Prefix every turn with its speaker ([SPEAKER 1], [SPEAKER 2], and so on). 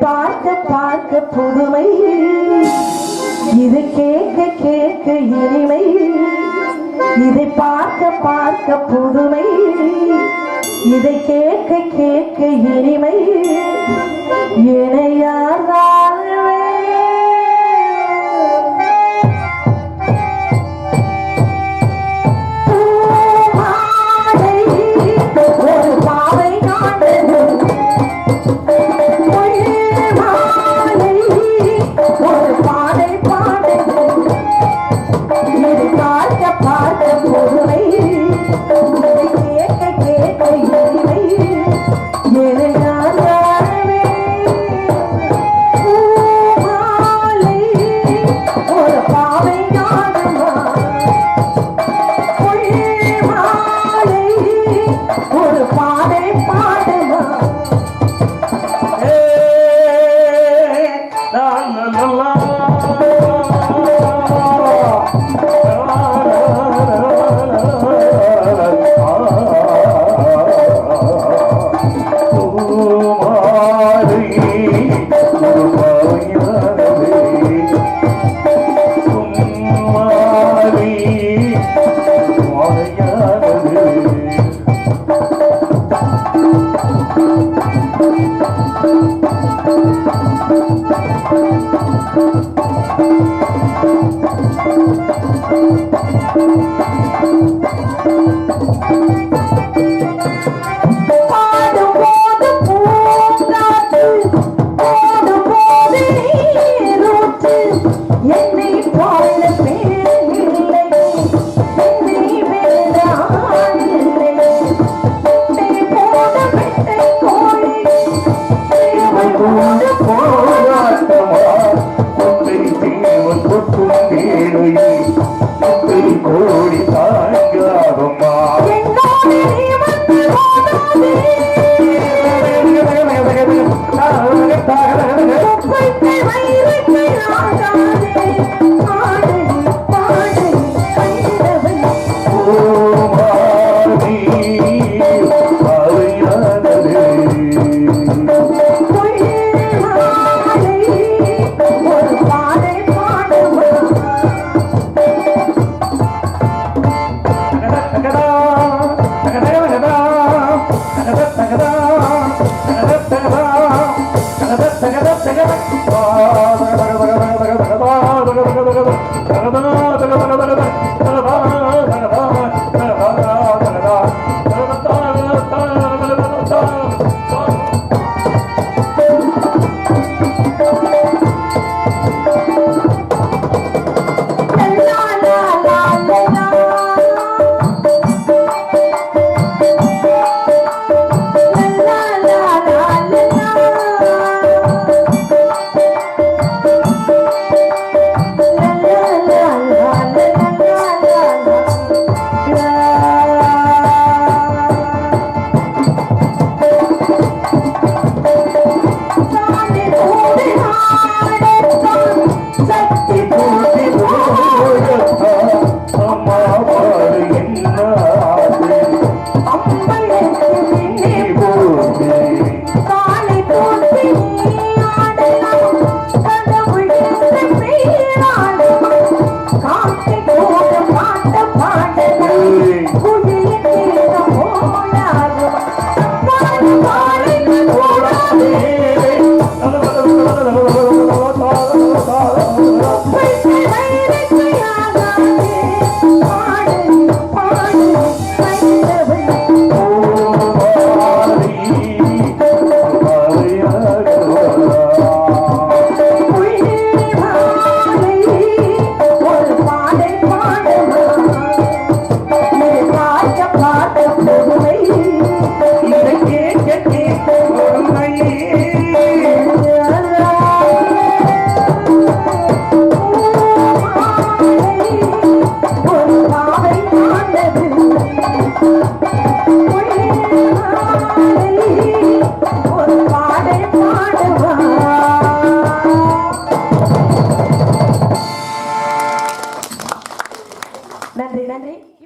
[SPEAKER 1] பார்க்க பார்க்க புதுமை. இது கேட்க கேட்க இனிமை. இதை பார்க்க பார்க்க புதுமை. இதை கேட்க கேட்க இனிமை. என Thank